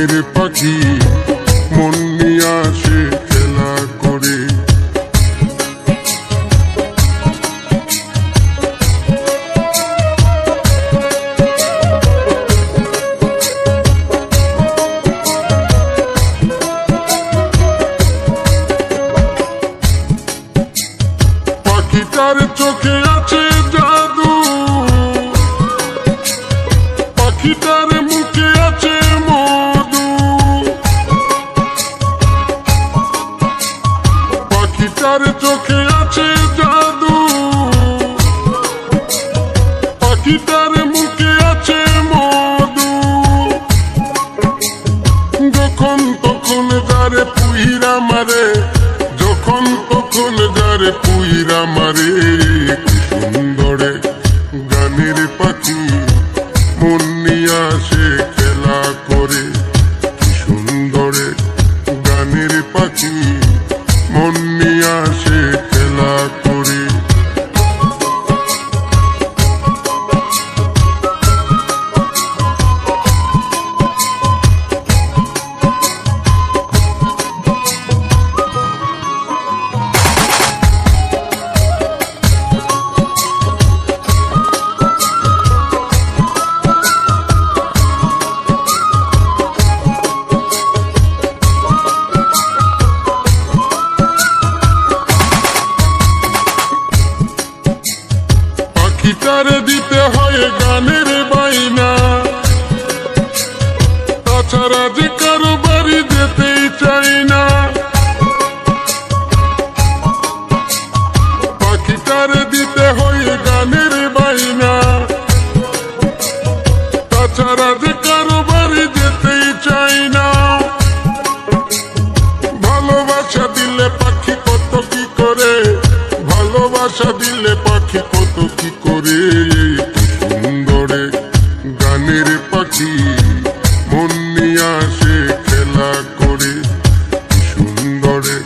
গানের পাখি মন নিয়ে আসে খেলা করে। পাখিটার চোখে আছে জাদু। পাখিটার পাখিটার চোখে আছে জাদু। পাখিটার মুখে আছে মধু। যখন তখন যারে পুহিরা মারে, যখন তখন যারে পুহিরা মারে। যেতেই চাই না। ভালোবাসা দিলে পাখি কত কি করে? ভালোবাসা দিলে পাখি কত কি করে? সুন্দরে গানের পাখি, মন নিয়ে আসে খেলা করে। সুন্দরে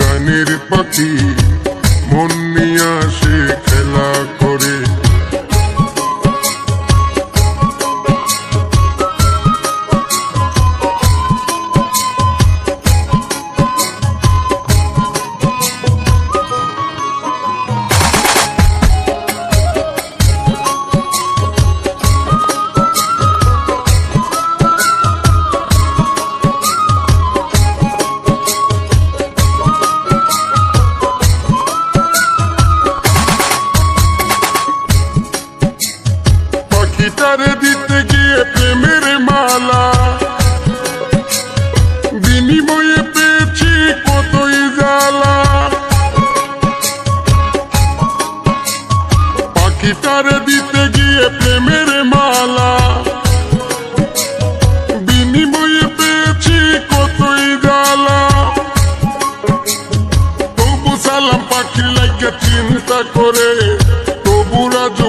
গানের পাখি। পাখিটারে দিতে গিয়ে প্রেমের মালা। বিনিময়ে পেয়েছি কতই জ্বালা। পাখিটারে দিতে গিয়ে প্রেমের মালা। বিনিময়ে পেয়েছি কতই জ্বালা। তবু সালাম পাখি লাগে চিন্তা করে, তবু রাজু